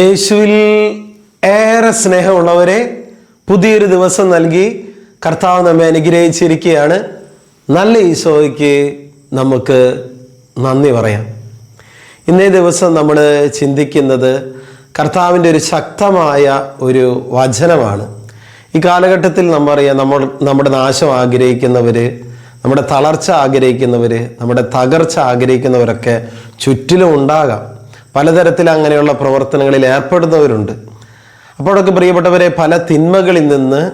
യേശുവിൽ ഏറെ സ്നേഹമുള്ളവരെ പുതിയൊരു ദിവസം നൽകി കർത്താവ് നമ്മെ അനുഗ്രഹിച്ചിരിക്കുകയാണ്. നല്ല ഈശോയ്ക്ക് നമുക്ക് നന്ദി പറയാം. ഇന്നേ ദിവസം നമ്മൾ ചിന്തിക്കുന്നത് കർത്താവിന്റെ ഒരു ശക്തമായ ഒരു വചനമാണ്. ഈ കാലഘട്ടത്തിൽ നമ്മറിയാം നമ്മൾ നമ്മുടെ നാശം ആഗ്രഹിക്കുന്നവർ നമ്മുടെ തളർച്ച ആഗ്രഹിക്കുന്നവർ നമ്മുടെ തകർച്ച ആഗ്രഹിക്കുന്നവരൊക്കെ ചുറ്റിലും ഉണ്ടാകാം. പലതരത്തിൽ അങ്ങനെയുള്ള പ്രവർത്തനങ്ങളിൽ ഏർപ്പെടുന്നവരുണ്ട്. അപ്പോഴൊക്കെ പ്രിയപ്പെട്ടവരെ പല തിന്മകളിൽ നിന്ന്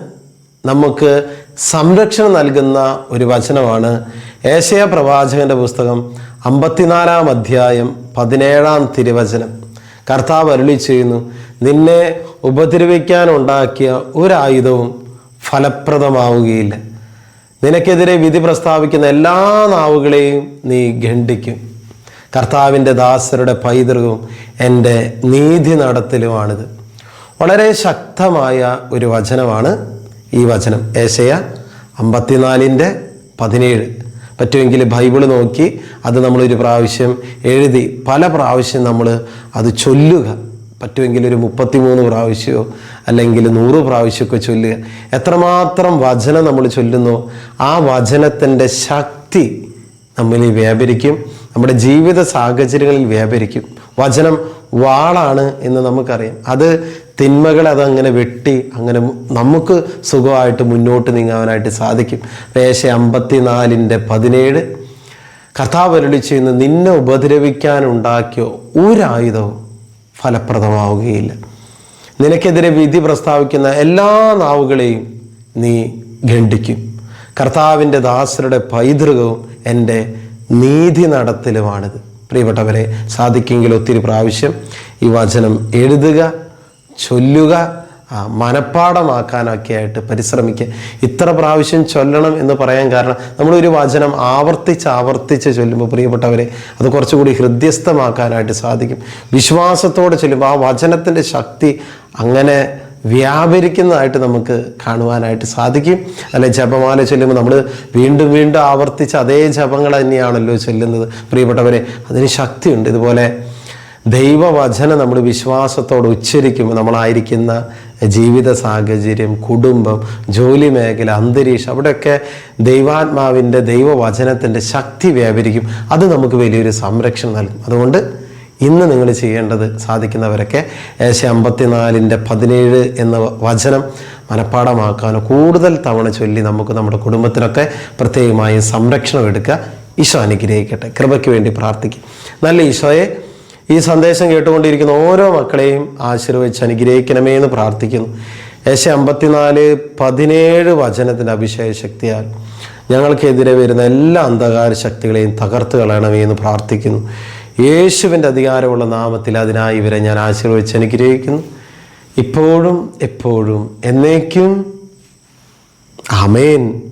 നമുക്ക് സംരക്ഷണം നൽകുന്ന ഒരു വചനമാണ് ഏശയ പ്രവാചകന്റെ പുസ്തകം അമ്പത്തിനാലാം അധ്യായം പതിനേഴാം തിരുവചനം. കർത്താവ് അരുളി ചെയ്യുന്നു നിന്നെ ഉപദ്രവിക്കാൻ ഉണ്ടാക്കിയ ഒരായുധവും ഫലപ്രദമാവുകയില്ല. നിനക്കെതിരെ വിധി പ്രസ്താവിക്കുന്ന എല്ലാ നാവുകളെയും നീ ഖണ്ഡിക്കും. കർത്താവിന്റെ ദാസരുടെ പൈതൃകവും എന്റെ നീതി നടത്തലുമാണിത്. വളരെ ശക്തമായ ഒരു വചനമാണ് ഈ വചനം. ഏശയ അമ്പത്തിനാലിന്റെ പതിനേഴ്. പറ്റുമെങ്കിൽ ബൈബിൾ നോക്കി അത് നമ്മളൊരു പ്രാവശ്യം എഴുതി പല പ്രാവശ്യം നമ്മൾ അത് ചൊല്ലുക. പറ്റുമെങ്കിൽ ഒരു മുപ്പത്തിമൂന്ന് പ്രാവശ്യമോ അല്ലെങ്കിൽ നൂറ് പ്രാവശ്യമൊക്കെ ചൊല്ലുക. എത്രമാത്രം വചനം നമ്മൾ ചൊല്ലുന്നു ആ വചനത്തിന്റെ ശക്തി നമ്മളിൽ വ്യാപരിക്കും. നമ്മുടെ ജീവിത സാഹചര്യങ്ങളിൽ വ്യാപരിക്കും. വചനം വാളാണ് എന്ന് നമുക്കറിയാം. അത് തിന്മകളെ അതങ്ങനെ വെട്ടി അങ്ങനെ നമുക്ക് സുഖമായിട്ട് മുന്നോട്ട് നീങ്ങാനായിട്ട് സാധിക്കും. പേശ അമ്പത്തിനാലിന്റെ പതിനേഴ്. കർത്താവ് അരുളി ചെയ്യുന്ന നിന്നെ ഉപദ്രവിക്കാനുണ്ടാക്കിയ ഒരായുധവും ഫലപ്രദമാവുകയില്ല. നിനക്കെതിരെ വിധി പ്രസ്താവിക്കുന്ന എല്ലാ നാവുകളെയും നീ ഖണ്ഡിക്കും. കർത്താവിന്റെ ദാസരുടെ പൈതൃകവും എന്റെ നീതി നടത്തലുമാണിത്. പ്രിയപ്പെട്ടവരെ സാധിക്കെങ്കിൽ ഒത്തിരി പ്രാവശ്യം ഈ വചനം എഴുതുക ചൊല്ലുക മനഃപ്പാടമാക്കാനൊക്കെ ആയിട്ട് പരിശ്രമിക്കുക. ഇത്ര പ്രാവശ്യം ചൊല്ലണം എന്ന് പറയാൻ കാരണം നമ്മളൊരു വചനം ആവർത്തിച്ച് ആവർത്തിച്ച് ചൊല്ലുമ്പോൾ പ്രിയപ്പെട്ടവരെ അത് കുറച്ചുകൂടി ഹൃദ്യസ്ഥമാക്കാനായിട്ട് സാധിക്കും. വിശ്വാസത്തോടെ ചൊല്ലുമ്പോൾ ആ വചനത്തിന്റെ ശക്തി അങ്ങനെ വ്യാപരിക്കുന്നതായിട്ട് നമുക്ക് കാണുവാനായിട്ട് സാധിക്കും. അല്ലെ ജപമാല ചൊല്ലുമ്പോൾ നമ്മൾ വീണ്ടും വീണ്ടും ആവർത്തിച്ച് അതേ ജപങ്ങൾ തന്നെയാണല്ലോ ചൊല്ലുന്നത്. പ്രിയപ്പെട്ടവരെ അതിന് ശക്തിയുണ്ട്. ഇതുപോലെ ദൈവവചനം നമ്മൾ വിശ്വാസത്തോടെ ഉച്ചരിക്കുമ്പോൾ നമ്മളായിരിക്കുന്ന ജീവിത സാഹചര്യം കുടുംബം ജോലി മേഖല അന്തരീക്ഷം അവിടെയൊക്കെ ദൈവാത്മാവിന്റെ ദൈവവചനത്തിന്റെ ശക്തി വ്യാപരിക്കും. അത് നമുക്ക് വലിയൊരു സംരക്ഷണം നൽകും. അതുകൊണ്ട് ഇന്ന് നിങ്ങൾ ചെയ്യേണ്ടത് സാധിക്കുന്നവരൊക്കെ ഏശ അമ്പത്തിനാലിന്റെ പതിനേഴ് എന്ന വചനം മനഃപ്പാടമാക്കാനോ കൂടുതൽ തവണ ചൊല്ലി നമുക്ക് നമ്മുടെ കുടുംബത്തിനൊക്കെ പ്രത്യേകമായി സംരക്ഷണം എടുക്കുക. ഈശോ അനുഗ്രഹിക്കട്ടെ. കൃപയ്ക്ക് വേണ്ടി പ്രാർത്ഥിക്കും. നല്ല ഈശോയെ ഈ സന്ദേശം കേട്ടുകൊണ്ടിരിക്കുന്ന ഓരോ മക്കളെയും ആശീർവദിച്ച് അനുഗ്രഹിക്കണമേ എന്ന് പ്രാർത്ഥിക്കുന്നു. ഏശ അമ്പത്തിനാല് പതിനേഴ് വചനത്തിന്റെ അഭിഷേക ശക്തിയാൽ ഞങ്ങൾക്കെതിരെ വരുന്ന എല്ലാ അന്ധകാര ശക്തികളെയും തകർത്ത് കളയണമേ എന്ന് പ്രാർത്ഥിക്കുന്നു. യേശുവിന്റെ അധികാരമുള്ള നാമത്തിൽ അതിനായി ഇവരെ ഞാൻ ആശീർവദിച്ച് അനുഗ്രഹിക്കുന്നു. ഇപ്പോഴും എപ്പോഴും എന്നേക്കും. ആമേൻ.